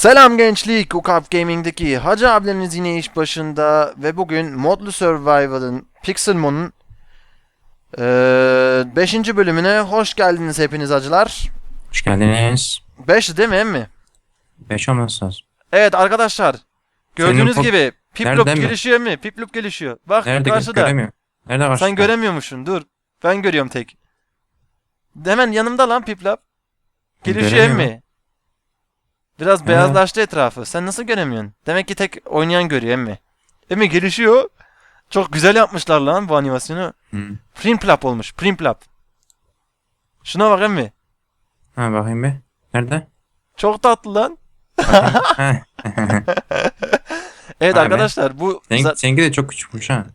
Selam gençlik, Ukap Gaming'deki Hacı abileriniz yine iş başında ve bugün Modlu Survival'ın Pixelmon'un 5. bölümüne hoş geldiniz hepiniz acılar. Hoş geldiniz. 5 değil mi emmi? 5 olması lazım. Evet arkadaşlar, gördüğünüz Senin gibi Piplup mi? gelişiyor mu? Piplup gelişiyor. Bak Nerede karşıda. göremiyorum. Nerede karşıda? Sen göremiyormuşsun dur. Ben görüyorum tek. Hemen yanımda lan Piplup. Gelişiyor göremiyorum. Biraz beyazlaştı etrafı. Sen nasıl göremiyorsun? Demek ki tek oynayan görüyor emmi. Emmi gelişiyor. Çok güzel yapmışlar lan bu animasyonu. Hı. Primplap olmuş. Primplap. Şuna bak emmi. Ha bakayım bir. Nerede? Çok tatlı lan. Evet be. arkadaşlar bu Senin, za- seninki de çok küçükmüş ha.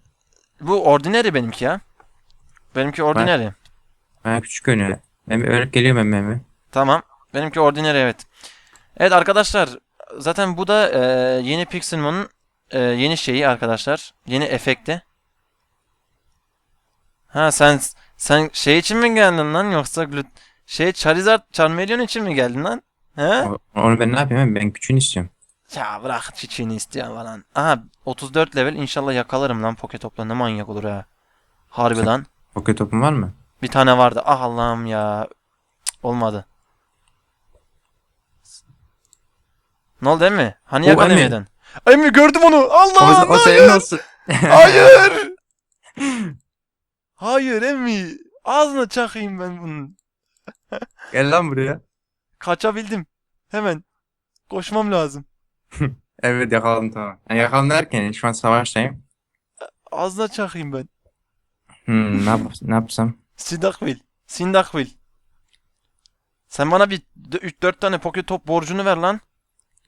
bu ordinary benimki ya. Benimki ordinary. Baya küçük görünüyor. Ben bir öğrenip geliyorum ben ben. Tamam. Benimki ordinary evet. Evet arkadaşlar zaten bu da e, yeni Pixelmon'un e, yeni şeyi arkadaşlar. Yeni efekti. Ha sen sen şey için mi geldin lan yoksa glut şey Charizard Charmeleon için mi geldin lan? He? Onu ben ne yapayım? Ben küçüğünü istiyorum. Ya bırak çiçeğini isteyen falan. Aha 34 level inşallah yakalarım lan Poké topla ne manyak olur ha. Harbi lan. Pocket topun var mı? Bir tane vardı. Ah Allah'ım ya. Cık, olmadı. Ne oldu emmi? Hani O yakalayamaydın? Emmi gördüm onu. O, Allah o senin olsun. Hayır. Hayır emmi. Ağzına çakayım ben bunun. Gel lan buraya. Kaçabildim. Hemen. Koşmam lazım. Evet yakaladım tamam. Yani yakaladım derken şu an savaştayım. Ağzına çakayım ben. Hmm, ne, yap ne yapsam? Sindakvil. Sindakvil. Sen bana bir 3-4 tane poke top borcunu ver lan.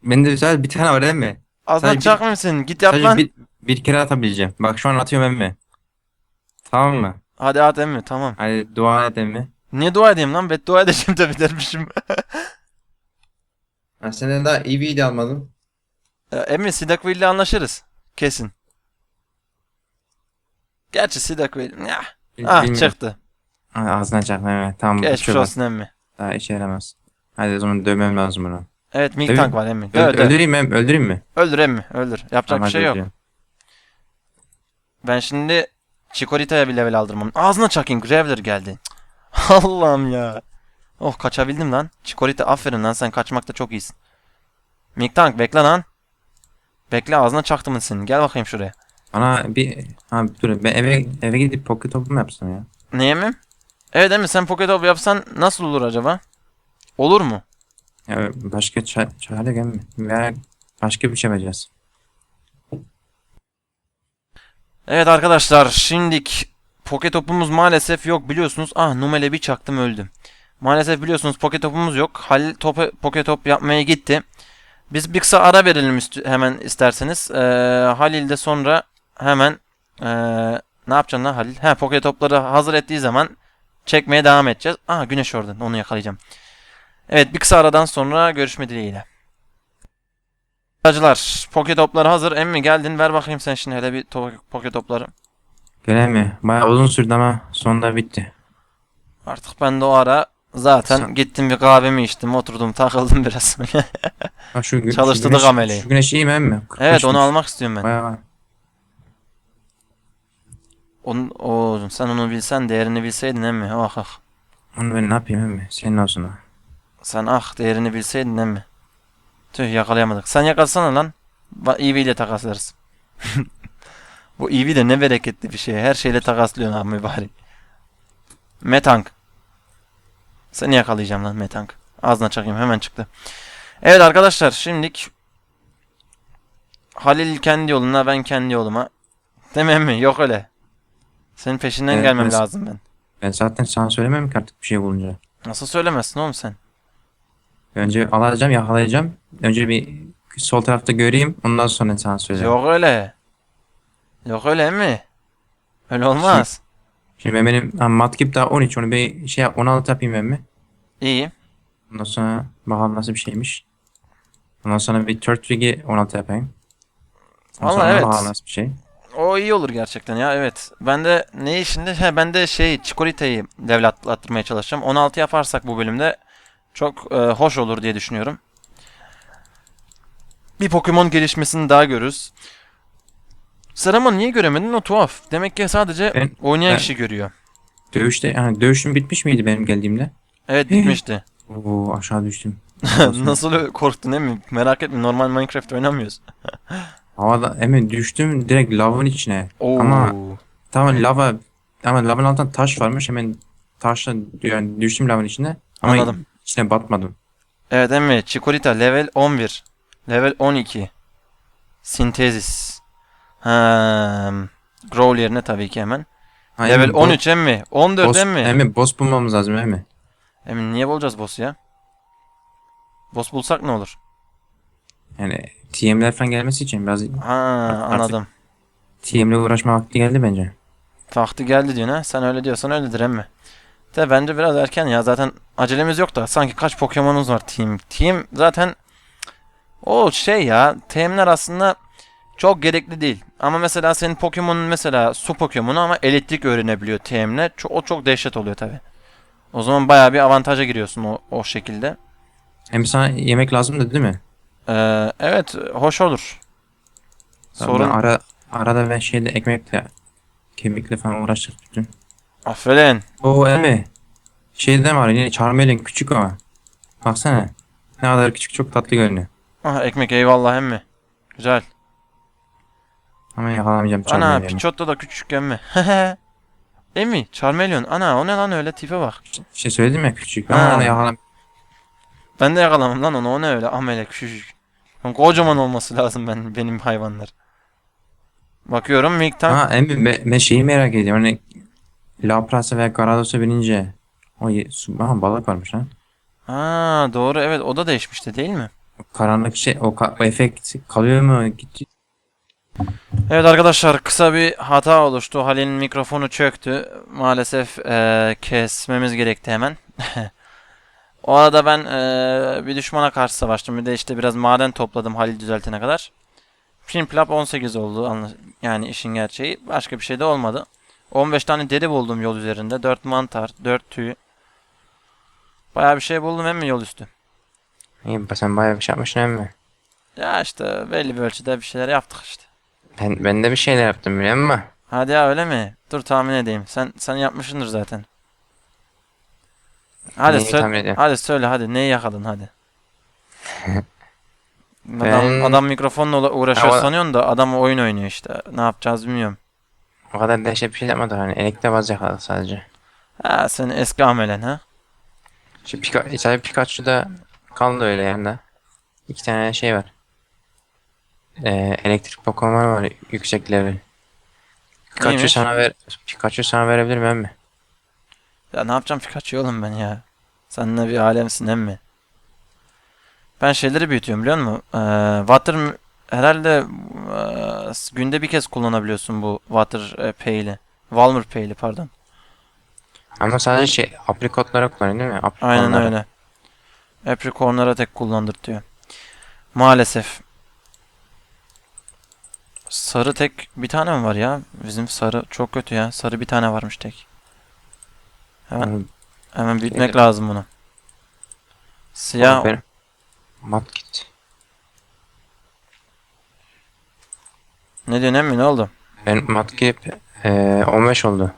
Bende sadece bir tane var değil mi? Ağzına Sadece bir- çakmayayım senin. Git yap Sadece lan. bir, bir kere atabileceğim. Bak şu an atıyorum emmi. Tamam mı? Hadi at emmi tamam. Hadi dua et emmi. Niye dua edeyim lan? Beddua edeceğim tabii dermişim. Ben senden daha iyi bir de almadım. Ee, Emmi Sidakvil ile anlaşırız. Kesin. Gerçi Sidakvil... Ya. Ah Bilmiyorum. çıktı. Ay, Ağzına çarpma evet. Tamam Geçmiş olsun emmi. Daha işe yaramaz. Hadi o zaman dövmem lazım bunu. Evet milk Tabii. tank var emmi. Öl- Döv, döv. öldüreyim mi? Öldüreyim mi? Öldür emmi. Öldür. Yapacak Tamam, bir hadi şey yok. Ben şimdi Chikorita'ya bir level aldırmam. Ağzına çakayım. Graveler geldi. Allah'ım ya. Oh kaçabildim lan. Chikorita aferin lan sen kaçmakta çok iyisin. Milk tank bekle lan. Bekle ağzına çaktım senin. Gel bakayım şuraya. Bana bir... Ha dur ben eve eve gidip pocket topu mu yapsam ya? Neye mi? Evet Emre sen Poketop yapsan nasıl olur acaba? Olur mu? Ya başka çare çare gelme. Veya başka bir şey yapacağız. Evet arkadaşlar şimdik Poketop'umuz maalesef yok biliyorsunuz. Ah Numele bir çaktım öldüm. Maalesef biliyorsunuz Poketop'umuz yok. Halil topu Poketop yapmaya gitti. Biz bir kısa ara verelim hemen isterseniz. Ee, Halil de sonra hemen ee, ne yapacaksın lan Halil? He Poketop'ları hazır ettiği zaman çekmeye devam edeceğiz. Ah Güneş orada onu yakalayacağım. Evet bir kısa aradan sonra görüşme dileğiyle. Acılar, Poketop'ları hazır. Emmi geldin ver bakayım sen şimdi hele bir to- Poketop'ları. Gelen mi? Bayağı uzun sürdü ama sonunda bitti. Artık ben de o ara zaten Sen- gittim bir kahvemi içtim oturdum takıldım biraz. Ha şu, gü- şu Çalıştırdık güneş, ameleyi. Şu güneş iyi mi emmi? evet onu almak istiyorum ben. Bayağı var. Onu, o, sen onu bilsen değerini bilseydin emmi. Ah ah. Onu ben ne yapayım emmi? Senin olsun o. Sen ah değerini bilseydin emmi. Tüh yakalayamadık. Sen yakalasana lan. Eevee ile takaslarız. Bu Eevee de ne bereketli bir şey. Her şeyle takaslıyorsun abi mübarek. Metank. Seni yakalayacağım lan Metank. Ağzına çakayım hemen çıktı. Evet arkadaşlar şimdilik Halil kendi yoluna ben kendi yoluma. Demem mi? Yok öyle. Senin peşinden Evet, gelmem ben- lazım ben. Ben zaten sana söylemem ki artık bir şey bulunca. Nasıl söylemezsin oğlum sen? Önce alacağım, yakalayacağım. Önce bir sol tarafta göreyim, ondan sonra sana söyleyeceğim. Yok öyle. Yok öyle mi? Öyle olmaz. Şimdi ben benim ha, Matkip daha 13, onu bir şey yap, 16 yapayım ben mi? İyi. Ondan sonra bakalım nasıl bir şeymiş. Ondan sonra bir Turtwig'i 16 yapayım. Ondan Vallahi evet. bakalım nasıl bir şey. O iyi olur gerçekten ya evet. Ben de ne şimdi? He ben de şey Chikorita'yı level atlattırmaya çalışacağım. 16 yaparsak bu bölümde çok e, hoş olur diye düşünüyorum. bir Pokemon gelişmesini daha görürüz. Sen ama niye göremedin o tuhaf. Demek ki sadece Ben- oynayan ben- kişi görüyor. Dövüşte yani dövüşüm bitmiş miydi benim geldiğimde? Evet bitmişti. Oo aşağı düştüm. Nasıl korktun değil mi? Merak etme normal Minecraft oynamıyoruz. Havada hemen düştüm direkt lavın içine. Oo. Ama tamam lava ama lavın altında taş varmış hemen taşla yani düştüm lavın içine. Ama Anladım. İçine batmadım. Evet emmi Chikorita level 11. Level 12. Sintezis. Hmm. Growl yerine tabii ki hemen. Ha, Level bo- 13 emmi. 14 boss, emmi. Hemen boss bulmamız lazım hemen. Emin niye bulacağız boss'u ya? Boss bulsak ne olur? Yani TM'ler falan gelmesi için biraz Ha anladım. TM'le uğraşma vakti geldi bence. Vakti geldi diyorsun ha. Sen öyle diyorsan öyledir emmi. De bence biraz erken ya. Zaten acelemiz yok da. Sanki kaç Pokemon'umuz var Team. Team zaten o şey ya. Team'ler aslında çok gerekli değil. Ama mesela senin Pokemon'un mesela su Pokemon'u ama elektrik öğrenebiliyor TM'le. O çok dehşet oluyor tabi. O zaman bayağı bir avantaja giriyorsun o, o şekilde. Hem sana yemek lazımdı değil mi? Ee, evet hoş olur. Sorun... Sorun Ara, arada ben şeyde ekmekle kemikle falan uğraştık bütün. Aferin. Oo Emi. Şeyden var yine Charmeleon küçük ama. Baksana. Ne kadar küçük çok tatlı görünüyor. Ah ekmek eyvallah emmi. Güzel. Ama yakalamayacağım Ana Charmeleon'u. Pichotto da küçük emmi. Emmi Charmeleon. Ana o ne lan öyle tipe bak. şey söyledim ya küçük. Ha. Ama onu yakalam. Ben de yakalamam lan onu o ne öyle amele küçücük. Lan Kocaman olması lazım ben benim hayvanlar. Bakıyorum Milk'tan. Ha Emi ben, ben şeyi merak ediyorum. Hani Lapras'a veya Garados'a binince o ye- su, aha, balık varmış lan. Ha doğru evet o da değişmişti değil mi? Karanlık şey o, ka- o efekt kalıyor mu? Gitti. Evet arkadaşlar kısa bir hata oluştu. Halil'in mikrofonu çöktü. Maalesef eee, kesmemiz gerekti hemen. o arada ben eee, bir düşmana karşı savaştım. Bir de işte biraz maden topladım Halil düzeltene kadar. Filmplap 18 oldu. anla- Yani işin gerçeği. Başka bir şey de olmadı. 15 tane deri buldum yol üzerinde. 4 mantar, 4 tüy. Bayağı bir şey buldum hem mi yol üstü. İyi sen bayağı bir şey yapmışsın Emi. Ya işte belli bir ölçüde bir şeyler yaptık işte. Ben, ben de bir şeyler yaptım biliyor musun? Hadi ya öyle mi? Dur tahmin edeyim. Sen sen yapmışsındır zaten. Hadi Neyi söyle. Hadi söyle hadi. Neyi yakaladın hadi. Adam, Ben- adam mikrofonla uğra- uğraşıyor Ama- sanıyorsun da adam oyun oynuyor işte. Ne yapacağız bilmiyorum. O kadar dehşet bir şey yapmadı hani elekte yakaladı sadece. Ha sen eski amelen ha. Şu Pika sadece Pikachu'da kaldı öyle yanında. İki tane şey var. Ee, elektrik Pokemon var yüksek level. Pikachu Neymiş? sana ver Pikachu sana verebilir mi emmi? Ya ne yapacağım Pikachu oğlum ben ya. Sen ne bir alemsin emmi. Ben şeyleri büyütüyorum biliyor musun? Ee, water herhalde ee, günde bir kez kullanabiliyorsun bu Water e, Pay'li. Walmer Pay'li pardon. Ama sadece şey aprikotlara kullanıyor değil mi? Aynen Aprikonlara. öyle. Apricorn'lara tek kullandırtıyor. Maalesef. Sarı tek bir tane mi var ya? Bizim sarı çok kötü ya. Sarı bir tane varmış tek. Hemen Yani hemen büyütmek lazım bunu. Siyah mat git. Ne diyorsun emmi ne oldu? Ben mat gidip ee, 15 oldu.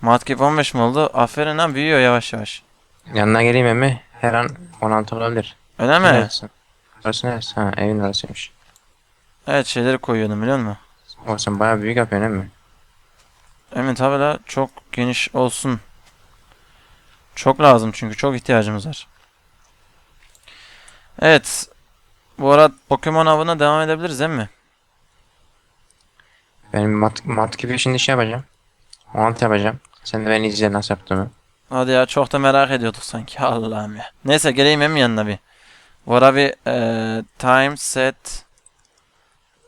Matkip 15 mi oldu? Aferin lan büyüyor yavaş yavaş. Yanına geleyim emmi. Her an 16 olabilir. Öyle mi? Neresi? Orası neresi? Ha evin orasıymış. Evet şeyleri koyuyordum biliyor musun? O sen bayağı büyük yapıyorsun emmi. Emin tabi la çok geniş olsun. Çok lazım çünkü çok ihtiyacımız var. Evet. Bu arada Pokemon avına devam edebiliriz değil mi? Benim mat, mat gibi şimdi şey yapacağım. 16 yapacağım. Sen de beni izle nasıl yaptığımı. Hadi ya çok da merak ediyorduk sanki. Allah'ım ya. Neyse geleyim Emin yanına bir. Bu ara bir eee, time set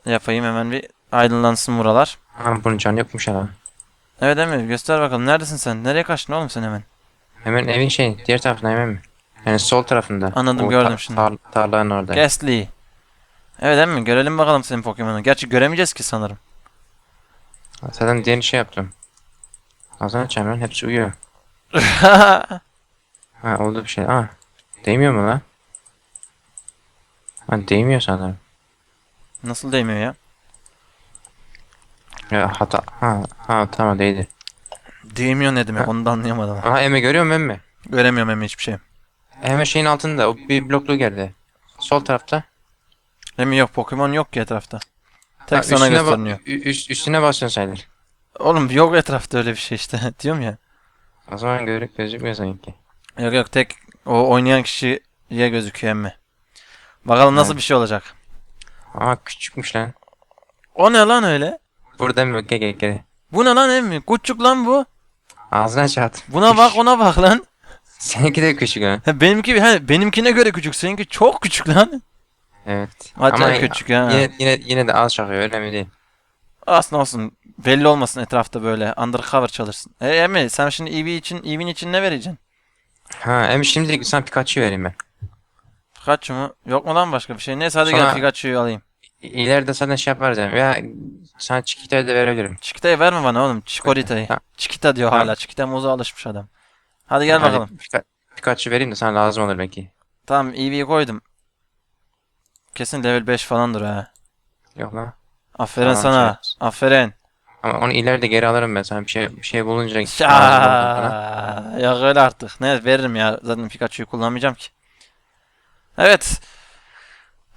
yapayım hemen bir aydınlansın buralar. Ha bunun canı yokmuş herhalde. Evet Emin göster bakalım. Neredesin sen? Nereye kaçtın oğlum sen hemen? Hemen evin şey diğer tarafında hemen mi? Yani sol tarafında. Anladım, O gördüm tar- şimdi. tar- tarlanın orada. Gastly. Evet Emin görelim bakalım senin Pokemon'u. Gerçi göremeyeceğiz ki sanırım. Zaten diğer şey yaptım. Ağzını açacağım lan hepsi uyuyor. Ha oldu bir şey. Aa. Değmiyor mu lan? Ha değmiyor sanırım. Nasıl değmiyor ya? Ya hata. Ha, ha tamam değdi. Değmiyor ne demek Ha. onu da anlayamadım. Aha Eme görüyor musun Emme? Göremiyorum hem hiçbir şey. Hemen şeyin altında o bir bloklu geldi. Sol tarafta. Hem yok Pokemon yok ki etrafta. Tek Ha, sana üstüne ba- gösteriniyor. ü- üst- üstüne basıyorsun sayılır. Oğlum yok etrafta öyle bir şey işte. Diyorum ya. O zaman görük gözükmüyor sanki. Yok yok tek o oynayan kişiye gözüküyor emmi. Bakalım nasıl bir şey olacak. Aa küçükmüş lan. O ne lan öyle? Burada mı? Gel gel gel. Bu ne lan emmi? Küçük lan bu. Ağzına çat. Buna bak ona bak lan. Seninki de küçük lan. Ha, Benimki he, benimkine göre küçük. Seninki çok küçük lan. Evet. Acayip küçük ha. Yine, yine, yine de az çakıyor önemli değil. Aslında olsun. Belli olmasın etrafta böyle. Undercover çalışsın. E emmi sen şimdi EV için EV'nin için ne vereceksin? Ha hem şimdi sana Pikachu vereyim ben. Pikachu mu? Yok mu lan başka bir şey? Neyse hadi Sonra- gel Pikachu'yu alayım. İleride zaten şey yaparız yani. Ya sana Chiquita'yı da verebilirim. Chiquita'yı verme bana oğlum. Chicorita'yı. Ha. Chiquita diyor hala. Chiquita muza alışmış adam. Hadi gel Hadi bakalım. Pika- Pikachu vereyim de sana lazım olur belki. Tamam EV'yi koydum. Kesin level 5 falandır ha. Yok lan. Aferin Tamam, sana. şey- Aferin. Ama onu ileride geri alırım ben sana bir şey bir şey bulunca bana. Ya, öyle artık. Ne veririm ya. Zaten Pikachu'yu kullanmayacağım ki. Evet.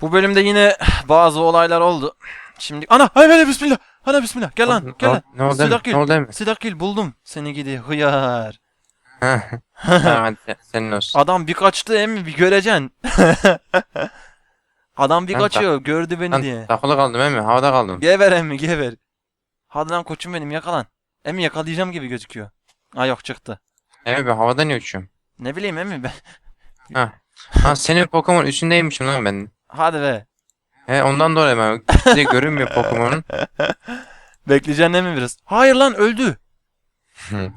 Bu bölümde yine bazı olaylar oldu. Şimdi ana hayır hayır bismillah. Hadi bismillah. Gel lan. Gel lan. Ne oldu? Sidakil. Ne oldu mi? Sidakil buldum. Seni gidi hıyar. Tamam hadi senin olsun. Adam bir kaçtı emmi bir göreceksin. Adam bir Ben kaçıyor. Gördü beni Ben diye. takılı kaldım emmi havada kaldım. Geber emmi geber. Hadi lan koçum benim yakalan. Emmi yakalayacağım gibi gözüküyor. Aa yok çıktı. Emmi ben havada niye uçuyorum? Ne bileyim emmi ben. Ha. Ha senin Pokemon üstündeymişim lan ben. Hadi be. He ondan dolayı ben size görünmüyor Pokemon'un. Bekleyeceksin emmi biraz. Hayır lan öldü.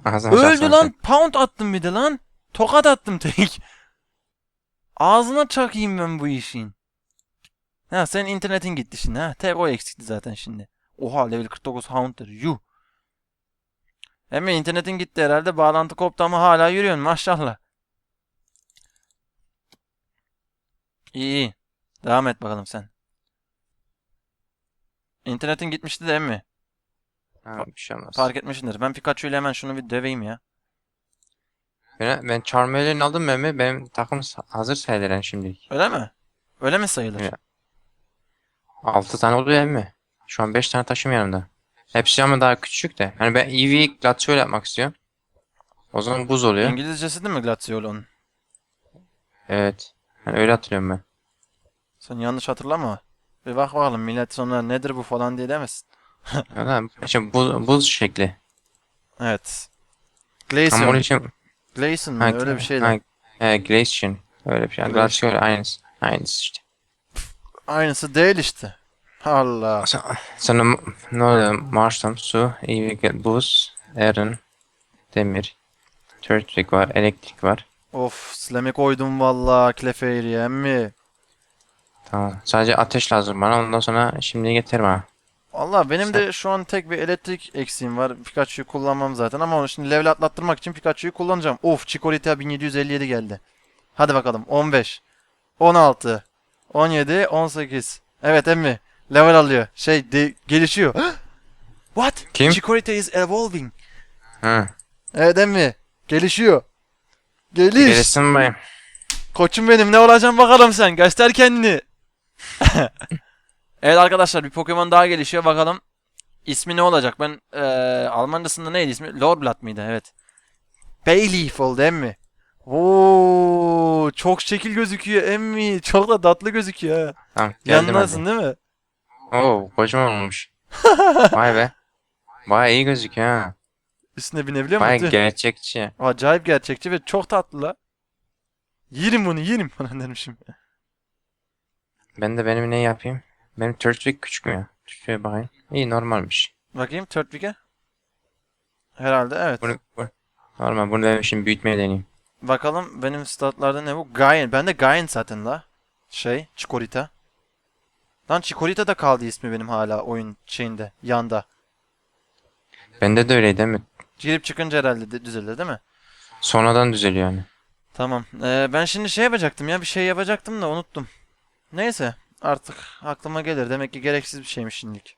Ağzına öldü lan. sen. Pound attım bir de lan. Tokat attım tek. Ağzına çakayım ben bu işin. Ha senin internetin gitti şimdi ha. Tek o eksikti zaten şimdi. Oha level 49 Haunter. Yuh. Emmi internetin gitti herhalde. Bağlantı koptu ama hala yürüyorsun maşallah. İyi iyi. Devam et bakalım sen. İnternetin gitmişti de emmi. Ha, bir şey olmaz. Fark etmişsindir. Ben Pikachu ile hemen şunu bir döveyim ya. Ben, ben Charmander aldım mı emmi? Benim takım sa- hazır sayılır yani şimdilik. Öyle mi? Öyle mi sayılır? Evet. 6 tane oluyor emmi. Şu an 5 tane taşım yanımda. Hepsi ama daha küçük de. Hani ben Eevee Glaceol yapmak istiyorum. O zaman buz oluyor. İngilizcesi değil mi Glaceol'un? Evet. Yani öyle hatırlıyorum ben. Sen yanlış hatırlama. Bir bak bakalım millet sonra nedir bu falan diye demesin. Ya işte buz, buz şekli. Evet. Ama onun Glaceon. için mu? Ha, Öyle bir şeydi. Ha, e, Glaceon. Öyle bir şey. Glaceol aynısı. Aynısı işte. Aynısı değil işte. Allah. Sonra, sonra ne oluyor? Marshton, su, Eevee, buz, Aaron, demir, Turtwig var, elektrik var. Of Slam'i koydum valla Clefairy'e emmi. Tamam. Sadece ateş lazım bana. Ondan sonra şimdi getir bana. Valla benim de şu an tek bir elektrik eksiğim var. Pikachu'yu kullanmam zaten ama onu şimdi level atlattırmak için Pikachu'yu kullanacağım. Of Chikorita 1757 geldi. Hadi bakalım 15 16 17 18 Evet emmi level alıyor. Şey de- gelişiyor. What? Kim? Chikorita is evolving. Hı. Evet emmi gelişiyor. Geliş. Gelsin bayım. Koçum benim ne olacaksın bakalım sen. Göster kendini. evet arkadaşlar bir Pokemon daha gelişiyor bakalım. İsmi ne olacak? Ben eee Almancasında neydi ismi? Lorblat mıydı? Evet. Bayleaf oldu emmi. Oo, çok şekil gözüküyor emmi. Çok da tatlı gözüküyor ha. Tamam. Geldim Yanındasın değil mi? Oo kocaman olmuş. Vay be. Baya iyi gözüküyor ha. Üstüne binebiliyor Baya musun? gerçekçi. Acayip gerçekçi ve çok tatlı la. Yerim bunu yerim falan demişim. Ben de benim ne yapayım? Benim Turtwig küçük mü ya? Turtwig'e bakayım. İyi normalmiş. Bakayım Turtwig'e. Herhalde evet. Bunu, bu, normal. Bunu benim şimdi büyütmeye deneyeyim. Bakalım benim statlarda ne bu? Gain. Ben de Gain zaten la. Şey, Chikorita. Lan Chikorita da kaldı ismi benim hala oyun şeyinde, yanda. Bende de öyleydi değil mi? Girip çıkınca herhalde de- düzelir değil mi? Sonradan düzeliyor yani. Tamam. Ee, ben şimdi şey yapacaktım ya, bir şey yapacaktım da unuttum. Neyse. Artık aklıma gelir. Demek ki gereksiz bir şeymiş şimdilik.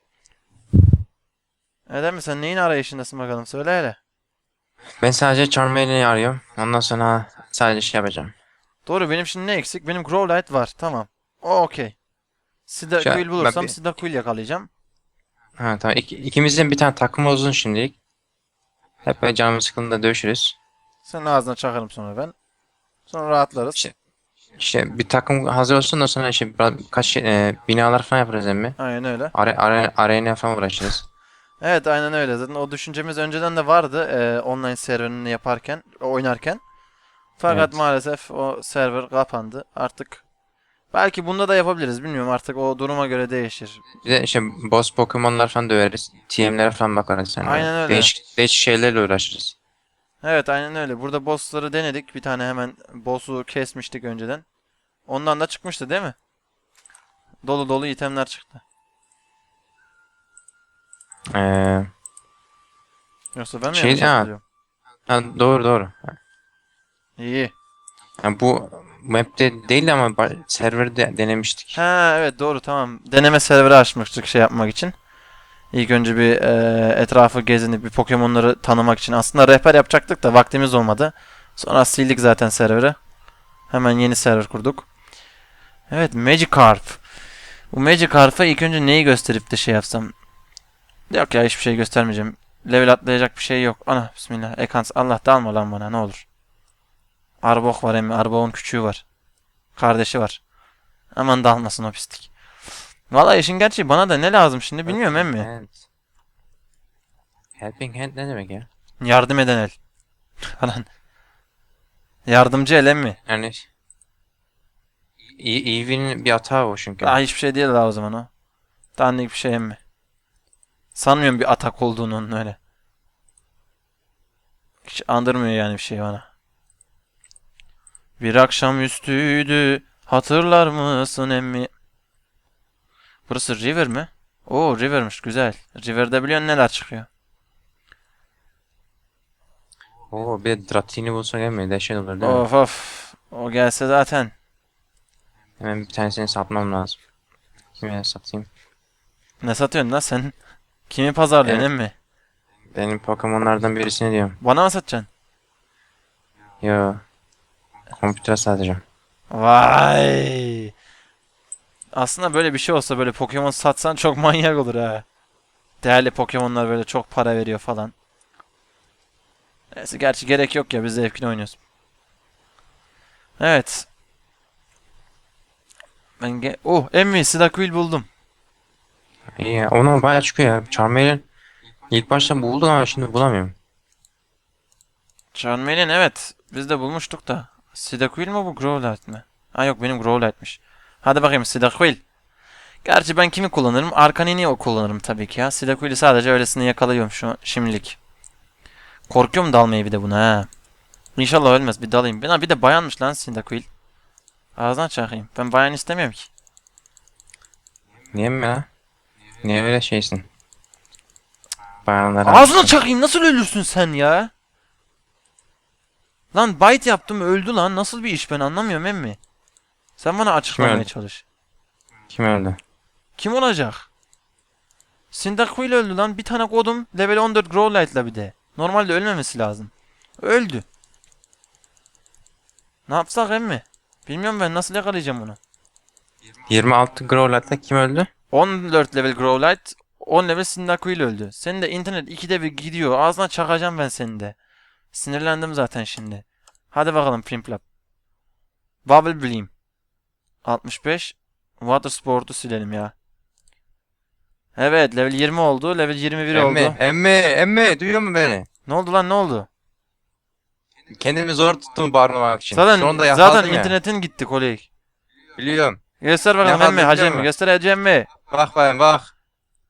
Neden mi? Sen neyin arayışındasın bakalım? Söyle hele. Ben sadece Charmeleon'u arıyorum. Ondan sonra sadece şey yapacağım. Doğru benim şimdi ne eksik? Benim Growlite var. Tamam. O okey. Cedar Şey, Quill bulursam Cedar Quill yakalayacağım. Ha tamam. İki, ikimizin bir tane takım olsun şimdilik. Hep böyle canımız sıkıldığında dövüşürüz. Senin ağzına çakarım sonra ben. Sonra rahatlarız. Şey- İşte bir takım hazır olsun da sonra işte biraz- kaç şey, e, binalar falan yaparız emmi. Aynen öyle. Are, are, arena falan uğraşırız. Evet aynen öyle. Zaten o düşüncemiz önceden de vardı e, online serverini yaparken, oynarken. Fakat Evet. maalesef o server kapandı. Artık belki bunda da yapabiliriz. Bilmiyorum artık o duruma göre değişir. Bir de işte boss Pokemon'lar falan döveriz. TM'lere falan bakarız yani. Aynen öyle. Değişik, değişik şeylerle uğraşırız. Evet aynen öyle. Burada bossları denedik. Bir tane hemen boss'u kesmiştik önceden. Ondan da çıkmıştı değil mi? Dolu dolu itemler çıktı. Ee, Yoksa ben mi Şey- yanlış ha. hatırlıyorum? ha, doğru doğru. İyi. Yani bu map'te değil ama ba- serverde denemiştik. Ha evet doğru tamam. Deneme serveri açmıştık şey yapmak için. İlk önce bir e, etrafı gezinip bir Pokemon'ları tanımak için. Aslında rehber yapacaktık da vaktimiz olmadı. Sonra sildik zaten serveri. Hemen yeni server kurduk. Evet Magikarp. Bu Magikarp'a ilk önce neyi gösterip de şey yapsam. Yok ya hiçbir şey göstermeyeceğim. Level atlayacak bir şey yok. Ana bismillah. Ekans Allah dalma lan bana ne olur. Arbok var emmi. Arbok'un küçüğü var. Kardeşi var. Aman dalmasın o pislik. Valla işin gerçeği bana da ne lazım şimdi bilmiyorum emmi. Hand. Helping hand ne demek ya? Yardım eden el. Falan. Yardımcı el emmi. Yani E- Eevee'nin bir hata o çünkü. Daha hiçbir şey değil la o zaman o. Dandik bir şey emmi. Sanmıyorum bir atak olduğunu onun öyle. Hiç andırmıyor yani bir şey bana. Bir akşam üstüydü. Hatırlar mısın emmi? Burası River mi? Oo River'mış güzel. River'da biliyorsun neler çıkıyor. Oo bir Dratini bulsak emmi dehşet olur değil mi? Of of. O gelse zaten. Hemen bir tanesini satmam lazım. Kime satayım? Ne satıyorsun lan sen? Kimi pazarlıyorsun Evet. emmi? Benim Pokemon'lardan birisini diyorum. Bana mı satacaksın? Yo. Kompütere satacağım. Vay. Aslında böyle bir şey olsa böyle Pokemon satsan çok manyak olur ha. Değerli Pokemon'lar böyle çok para veriyor falan. Neyse gerçi gerek yok ya biz zevkini oynuyoruz. Evet. Ben ge Oh Emmi Cyndaquil buldum. İyi ya. Ona bayağı çıkıyor ya. Charmeleon ilk başta buldum ama şimdi bulamıyorum. Charmeleon evet. Biz de bulmuştuk da. Cyndaquil mi bu Growlite mi? Ha yok benim Growlite'miş. Hadi bakayım Cyndaquil. Gerçi ben kimi kullanırım? Arcanini o kullanırım tabii ki ya. Cyndaquil'i sadece öylesine yakalıyorum şu şimdilik. Korkuyorum dalmayı bir de buna ha. İnşallah ölmez bir dalayım. Ben bir de bayanmış lan Cyndaquil. Ağzına çakayım. Ben bayan istemiyorum ki. Niye mi ya? Niye öyle şeysin? Bayanlar Ağzına çakayım nasıl ölürsün sen ya? Lan bite yaptım öldü lan. Nasıl bir iş ben anlamıyorum emmi. Sen bana açıklamaya öldü? çalış. Kim öldü? Kim olacak? Cyndaquil öldü lan. Bir tane kodum level 14 Growlite'la bir de. Normalde ölmemesi lazım. Öldü. Ne yapsak emmi? Bilmiyorum ben nasıl yakalayacağım onu. 26 Growlite'la kim öldü? 14 level Growlite, 10 level Cyndaquil öldü. Senin de internet ikide bir gidiyor. Ağzına çakacağım ben senin de. Sinirlendim zaten şimdi. Hadi bakalım Primplap. Bubble Beam. 65. Water Sport'u silelim ya. Evet level 20 oldu. Level 21 oldu. Emmi, emmi, emmi duyuyor mu beni? Ne oldu lan ne oldu? Kendimi zor tuttum bağırmamak için. Zaten zaten ya. internetin gitti kolej. Biliyorum. Göster bakalım emmi hacı emmi musun? göstereceğim mi? Bak ben bak.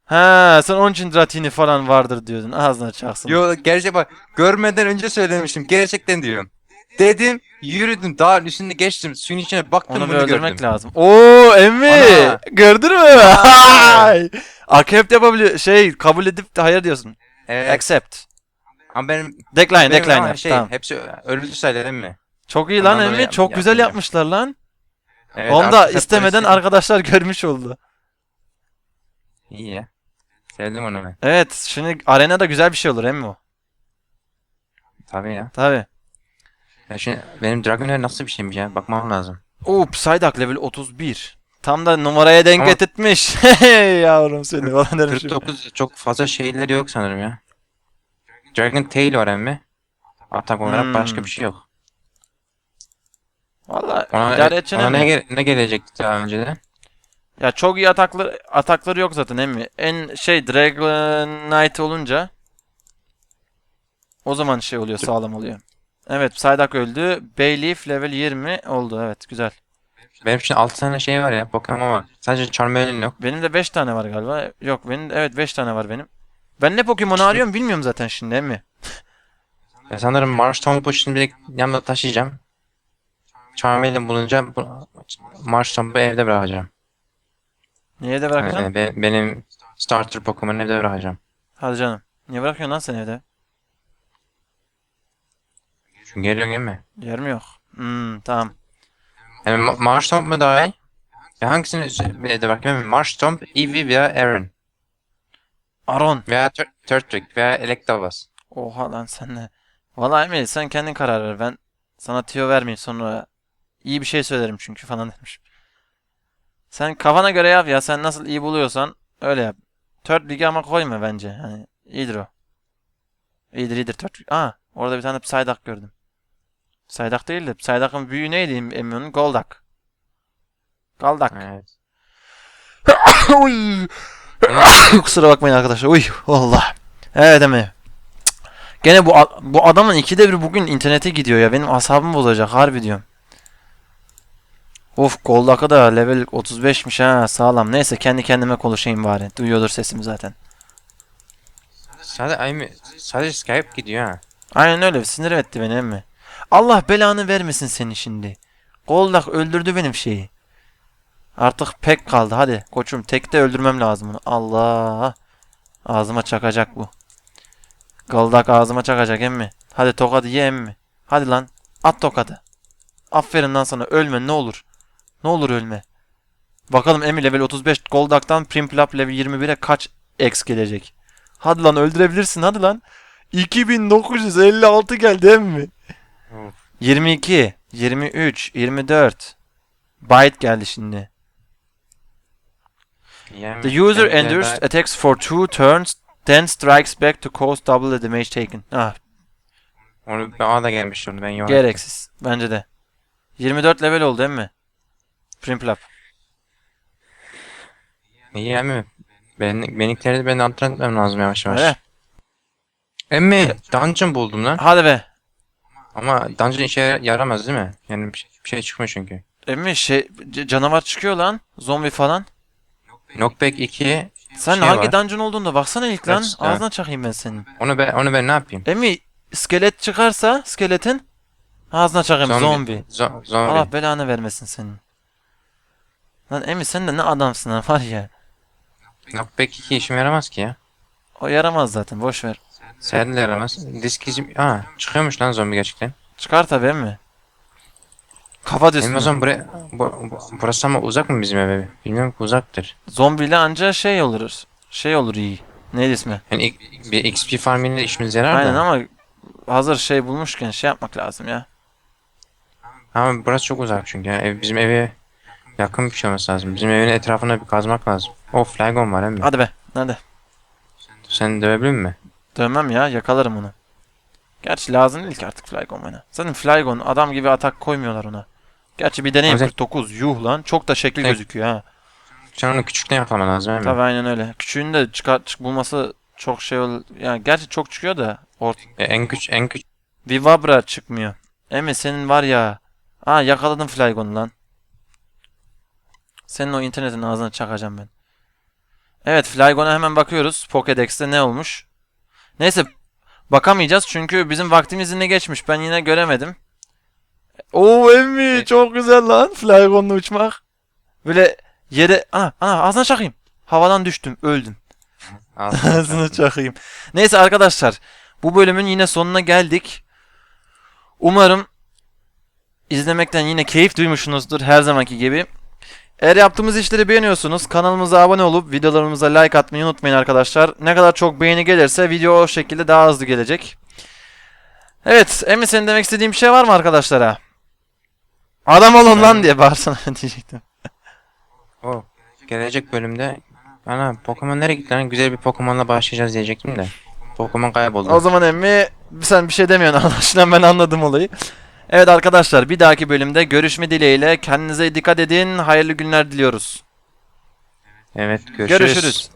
Ha sen onun için Dratini falan vardır diyordun. Ağzına çaksın. Yo gerçek bak. Görmeden önce söylemiştim. Gerçekten diyorum. Dedim, yürüdüm, dağın üstünde geçtim. Suyun içine baktım Onu bir bunu öldürmek gördüm. lazım. Oo emmi Ana. gördün mü? Hay! Accept yapabiliyor. Şey kabul edip de hayır diyorsun. Evet. Accept. Ama benim, Decline benim decline ama yap. şey, Tamam. hepsi öldü sayılır mi? Çok iyi lan emmi. dolayı Çok yap- güzel yapmayacağım. yapmışlar lan. Evet, Onu da artık hep istemeden arkadaşlar görmüş oldu. İyi ya. Sevdim onu ben. Evet şimdi arenada güzel bir şey olur emmi o. Tabii ya. Tabi. ya şimdi benim Dragonair nasıl bir şeymiş ya? Bakmam lazım. Oo Psyduck level 31. Tam da numaraya denk Ama- getirtmiş. Hey yavrum seni falan derim şimdi. 49 çok fazla şeyleri yok sanırım ya. Dragon Tail var emmi. Atak olarak Hmm. başka bir şey yok. Valla Ona, idare edeceksin ona ne, emmi. gel- ne gelecekti daha önceden? Ya çok iyi atakları, atakları yok zaten emmi. En şey Dragon Knight olunca o zaman şey oluyor sağlam oluyor. Evet Psyduck öldü. Bayleaf level 20 oldu evet güzel. Benim için 6 tane şey var ya Pokemon var. Sadece Charmeleon yok. Benim de 5 tane var galiba. Yok benim evet 5 tane var benim. Ben ne Pokemon arıyorum bilmiyorum zaten şimdi emmi. Ya sanırım Mars Tomb'u şimdi direkt yanımda taşıyacağım. Charmeleon bulunca bu, Mars Tomb'u evde bırakacağım. Niye de bırakacaksın? Yani be- benim starter Pokemon'u evde bırakacağım. Hadi canım. Niye bırakıyorsun lan sen evde? Çünkü geliyor değil mi? Yer mi yok? Hmm, tamam. Yani Ma- Mars Tomb mu daha iyi? Ya hangisini evde bırakayım? Mars Tomb, Eevee veya Aaron. Aron. Veya Tur- Turtwig veya Electabuzz. Oha lan sen ne? Vallahi Emel sen kendin karar ver. Ben sana tüyo vermeyeyim sonra iyi bir şey söylerim çünkü falan demiş. Sen kafana göre yap ya. Sen nasıl iyi buluyorsan öyle yap. Third League ama koyma bence. Hani iyidir o. İyidir iyidir Third League. Aa orada bir tane Psyduck gördüm. Psyduck değil de Psyduck'ın büyüğü neydi Emmy'nin? Golduck. Golduck. Evet. Kusura bakmayın arkadaşlar. Uy Allah. Evet Emre. Gene bu bu adamın ikide bir bugün internete gidiyor ya. Benim asabımı bozacak harbi diyorum. Of Goldak'a da level 35'miş ha sağlam. Neyse kendi kendime konuşayım bari. Duyuyordur sesimi zaten. Sadece, sadece Skype gidiyor ha. Aynen öyle sinir etti beni emmi. Allah belanı vermesin seni şimdi. Goldak öldürdü benim şeyi. Artık pek kaldı hadi koçum tekte öldürmem lazım bunu. Allah. Ağzıma çakacak bu. Goldak ağzıma çakacak emmi. Hadi tokadı ye emmi. Hadi lan at tokadı. Aferin lan sana ölme ne olur. Ne olur ölme. Bakalım emmi level 35 Goldak'tan Primplap level 21'e kaç X gelecek. Hadi lan öldürebilirsin hadi lan. 2956 geldi emmi. Of. 22, 23, 24. Byte geldi şimdi. The user endures attacks for two turns, then strikes back to cause double the damage taken. Ah, Onu bana da gelmiş onu ben yok. gereksiz. Bence de. 24 level oldu değil mi? Primplap. İyi yani. Ben, benimkileri ben antrenman etmem lazım yavaş yavaş. Öyle. Emmi dungeon buldum lan. Hadi be. Ama dungeon işe yaramaz değil mi? Yani bir şey, bir şey çıkmıyor çünkü. Emmi şey canavar çıkıyor lan. Zombi falan. Knockback 2 Sen Şey hangi var. dungeon olduğunda baksana ilk lan. Evet, Ağzına çakayım ben senin. onu ben onu ben ne yapayım? Emmi iskelet çıkarsa skeletin ağzına çakayım zombi. Zo- zombi. Allah belanı vermesin senin. Lan Emi sen de ne adamsın lan var ya. Knockback 2 işime yaramaz ki ya. O yaramaz zaten boş ver. Sen de yaramaz. Disk izim... Aa çıkıyormuş lan zombi gerçekten. Çıkar tabii Emi. Kafa Benim o diyorsun. zaman buraya... Bu, bu- burası ama uzak mı bizim eve? Bilmiyorum ki uzaktır. Zombiyle anca şey olur. Şey olur iyi. Neydi ismi? Yani bir XP farming'de işimize yarar Aynen da. ama hazır şey bulmuşken şey yapmak lazım ya. Ama burası çok uzak çünkü. ya. Ev, bizim eve yakın bir şey olması lazım. Bizim evin etrafına bir kazmak lazım. O Flygon var hem de. Hadi be. Hadi. Sen dövebilir mi? Dönmem ya yakalarım onu. Gerçi lazım değil ki artık Flygon bana. Zaten Flygon adam gibi atak koymuyorlar ona. Gerçi bir deneyim Özel- 49 yuh lan çok da şekil Evet. gözüküyor ha. Sen onu küçükten yakalaman lazım hem de. Tabii aynen öyle. Küçüğün de çıkar çık bulması çok şey ol yani gerçi çok çıkıyor da ort E, en küç en küç Vivabra çıkmıyor. Emi senin var ya. Aa yakaladım Flygon'u lan. Senin o internetin ağzına çakacağım ben. Evet Flygon'a hemen bakıyoruz. Pokédex'te ne olmuş? Neyse bakamayacağız çünkü bizim vaktimiz yine geçmiş. Ben yine göremedim. Oo Emmi çok güzel lan Flygon'la uçmak. Böyle yere ana ana ağzına çakayım. Havadan düştüm öldüm. Ağzına çakayım. Neyse arkadaşlar. Bu bölümün yine sonuna geldik. Umarım izlemekten yine keyif duymuşsunuzdur her zamanki gibi. Eğer yaptığımız işleri beğeniyorsunuz kanalımıza abone olup videolarımıza like atmayı unutmayın arkadaşlar. Ne kadar çok beğeni gelirse video o şekilde daha hızlı gelecek. Evet Emin senin demek istediğin bir şey var mı arkadaşlara? Adam olun lan diye bağırsana diyecektim. O gelecek bölümde ana Pokemon nereye gitti lan? Güzel bir Pokemon'la başlayacağız diyecektim de. Pokemon kayboldu. O zaman emmi sen bir şey demiyorsun anlaşılan ben anladım olayı. Evet arkadaşlar bir dahaki bölümde görüşme dileğiyle kendinize dikkat edin. Hayırlı günler diliyoruz. Evet görüşürüz. Görüşürüz.